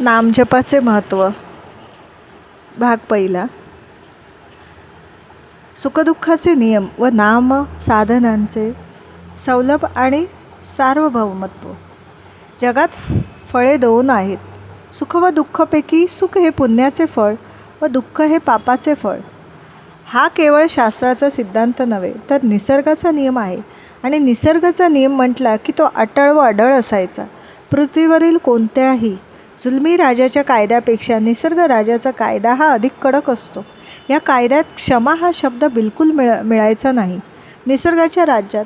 नामजपाचे महत्त्व. भाग पहिला. सुखदुःखाचे नियम व नाम साधनांचे सौलभ आणि सार्वभौमत्व. जगात फळे दोन आहेत. सुख व दुःखपैकी सुख हे पुण्याचे फळ व दुःख हे पापाचे फळ. हा केवळ शास्त्राचा सिद्धांत नव्हे तर निसर्गाचा नियम आहे. आणि निसर्गाचा नियम म्हटला की तो अटळ व अडळ असायचा. पृथ्वीवरील कोणत्याही जुलमी राजाच्या कायद्यापेक्षा निसर्ग राजाचा कायदा हा अधिक कडक असतो. या कायद्यात क्षमा हा शब्द बिलकुल मिळ मिळायचा नाही. निसर्गाच्या राज्यात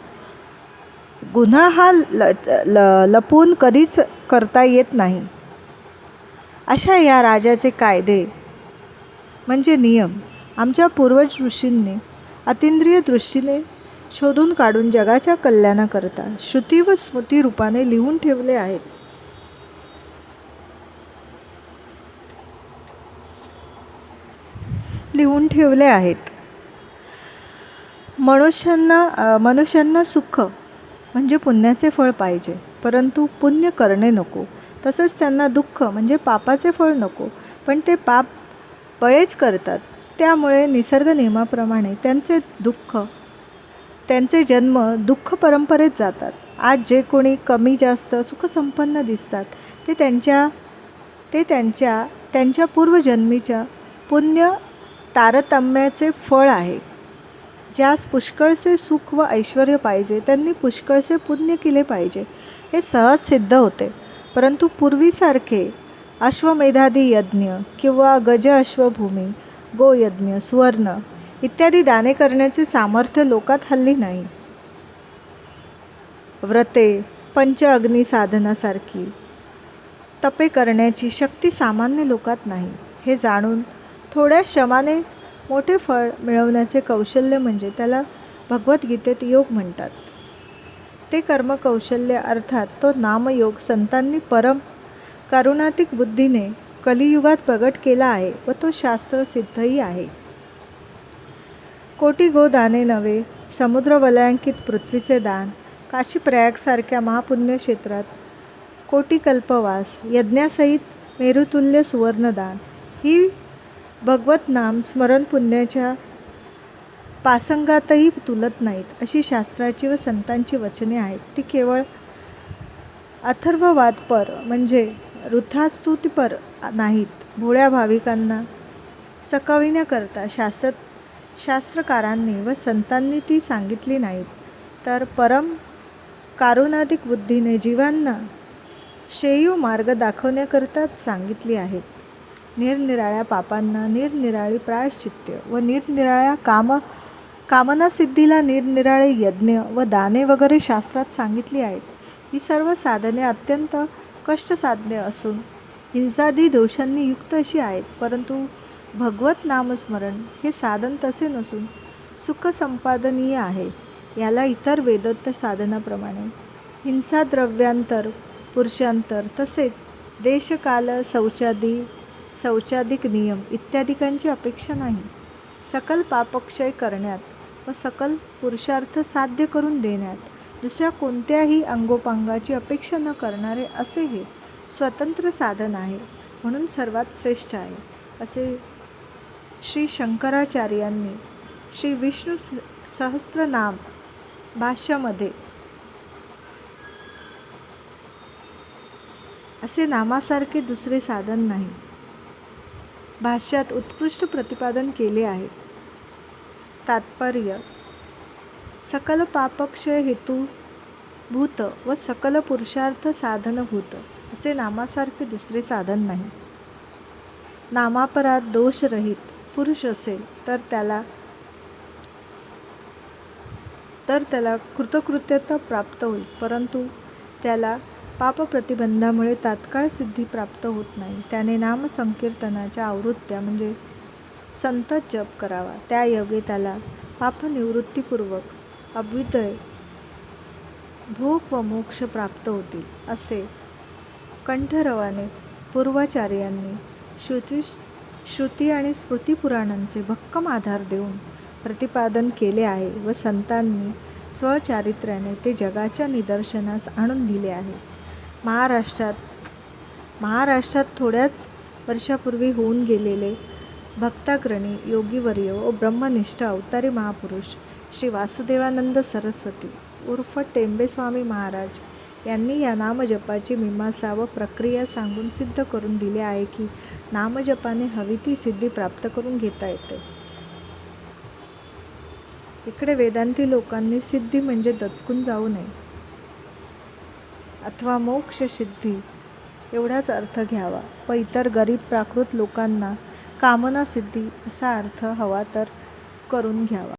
गुन्हा हा ल ल लपून कधीच करता येत नाही. अशा या राजाचे कायदे म्हणजे नियम आमच्या पूर्वज ऋषींनी अतिंद्रिय दृष्टीने शोधून काढून जगाच्या कल्याणाकरता श्रुती व स्मृती रूपाने लिहून ठेवले आहेत. लिहून ठेवले आहेत. मनुष्यांना मनुष्यांना सुख म्हणजे पुण्याचे फळ पाहिजे परंतु पुण्य करणे नको. तसंच त्यांना दुःख म्हणजे पापाचे फळ नको. पण ते पाप बळेच करतात. त्यामुळे निसर्ग नियमाप्रमाणे त्यांचे दुःख त्यांचे जन्म दुःख परंपरेत जातात. आज जे कोणी कमी जास्त सुखसंपन्न दिसतात ते त्यांच्या ते त्यांच्या त्यांच्या पूर्वजन्मीच्या पुण्य तारतम्याचे फळ आहे. ज्यास पुष्कळसे सुख व ऐश्वर पाहिजे त्यांनी पुष्कळसे पुण्य केले पाहिजे. हे सहज सिद्ध होते. परंतु पूर्वीसारखे अश्वमेधादी यज्ञ किंवा गज अश्वभूमी गोयज्ञ सुवर्ण इत्यादी दाने करण्याचे सामर्थ्य लोकात हल्ली नाही. व्रते पंच अग्नी साधनासारखी तपे करण्याची शक्ती सामान्य लोकात नाही. हे जाणून थोड्या श्रमाने मोठे फळ मिळवण्याचे कौशल्य म्हणजे त्याला भगवद्गीतेत योग म्हणतात. ते कर्मकौशल्य अर्थात तो नामयोग संतांनी परम करुणातिक बुद्धीने कलियुगात प्रगट केला आहे व तो शास्त्रसिद्धही आहे. कोटी गोदाने नव्हे समुद्र वलयांकित पृथ्वीचे दान काशी प्रयागसारख्या महापुण्य क्षेत्रात कोटी कल्पवास यज्ञासहित मेरुतुल्य सुवर्णदान ही भगवत नाम स्मरण पुण्याच्या पासंगातही तुलत नाहीत अशी शास्त्राची व संतांची वचने आहेत. ती केवळ अथर्ववादपर म्हणजे वृथास्तुतीपर नाहीत. भोळ्या भाविकांना चकविण्याकरता शास्त्र शास्त्रकारांनी व संतांनी ती सांगितली नाहीत. तर परम कारुणाधिक बुद्धीने जीवांना शेयू मार्ग दाखवण्याकरताच सांगितली आहेत. निरनिराळ्या पापांना निरनिराळी प्रायश्चित्य व निरनिराळ्या काम कामनासिद्धीला निरनिराळे यज्ञ व दाने वगैरे शास्त्रात सांगितली आहेत. ही सर्व साधने अत्यंत कष्टसाधने असून हिंसादी दोषांनी युक्त अशी आहेत परंतु भगवत नामस्मरण हे साधन तसे नसून सुखसंपादनीय आहे. याला इतर वेदोत्त साधनाप्रमाणे हिंसा द्रव्यांतर पुरुषांतर तसेच देशकाल शौचादी शौचाधिक नियम इत्यादिकांची अपेक्षा नाही. सकल पापक्षय करण्यात व सकल पुरुषार्थ साध्य करून देण्यात दुसऱ्या कोणत्याही अंगोपांगाची अपेक्षा न करणारे असे हे स्वतंत्र साधन आहे म्हणून सर्वात श्रेष्ठ आहे असे श्री शंकराचार्यांनी श्री विष्णू सहस्रनाम भाष्यामध्ये असे नामासारखे दुसरे साधन नाही. भाष्यात उत्कृष्ट प्रतिपादन केले आहे तात्पर्य सकल पापक्षय हेतू भूत व सकल पुरुषार्थ साधनभूत असे नामासारखे दुसरे साधन नाही. नामापराध दोषरहित पुरुष असेल तर त्याला तर त्याला कृतकृत्यता प्राप्त होईल परंतु त्याला पापप्रतिबंधामुळे तात्काळ सिद्धी प्राप्त होत नाही. त्याने नामसंकीर्तनाच्या आवृत्त्या म्हणजे संत जप करावा. त्या योगे त्याला पापनिवृत्तीपूर्वक अभ्युदय भोग व मोक्ष प्राप्त होतील असे कंठरवाने पूर्वाचार्यांनी श्रुती श्रुती आणि स्मृतिपुराणांचे भक्कम आधार देऊन प्रतिपादन केले आहे व संतांनी स्वचारित्र्याने ते जगाच्या निदर्शनास आणून दिले आहे. महाराष्ट्रात. महाराष्ट्रात थोड्याच वर्षापूर्वी होऊन गेलेले भक्ताग्रणी योगीवर्य व ब्रह्मनिष्ठ अवतारी महापुरुष श्री वासुदेवानंद सरस्वती उर्फ टेंबेस्वामी महाराज यांनी या नामजपाची मीमांसा व प्रक्रिया सांगून सिद्ध करून दिले आहे की नामजपाने हवी ती सिद्धी प्राप्त करून घेता येते. इकडे वेदांती लोकांनी सिद्धी म्हणजे दचकून जाऊ नये. अथवा मोक्षसिद्धी एवढाच अर्थ घ्यावा. व इतर गरीब प्राकृत लोकांना कामनासिद्धी असा अर्थ हवा तर करून घ्यावा.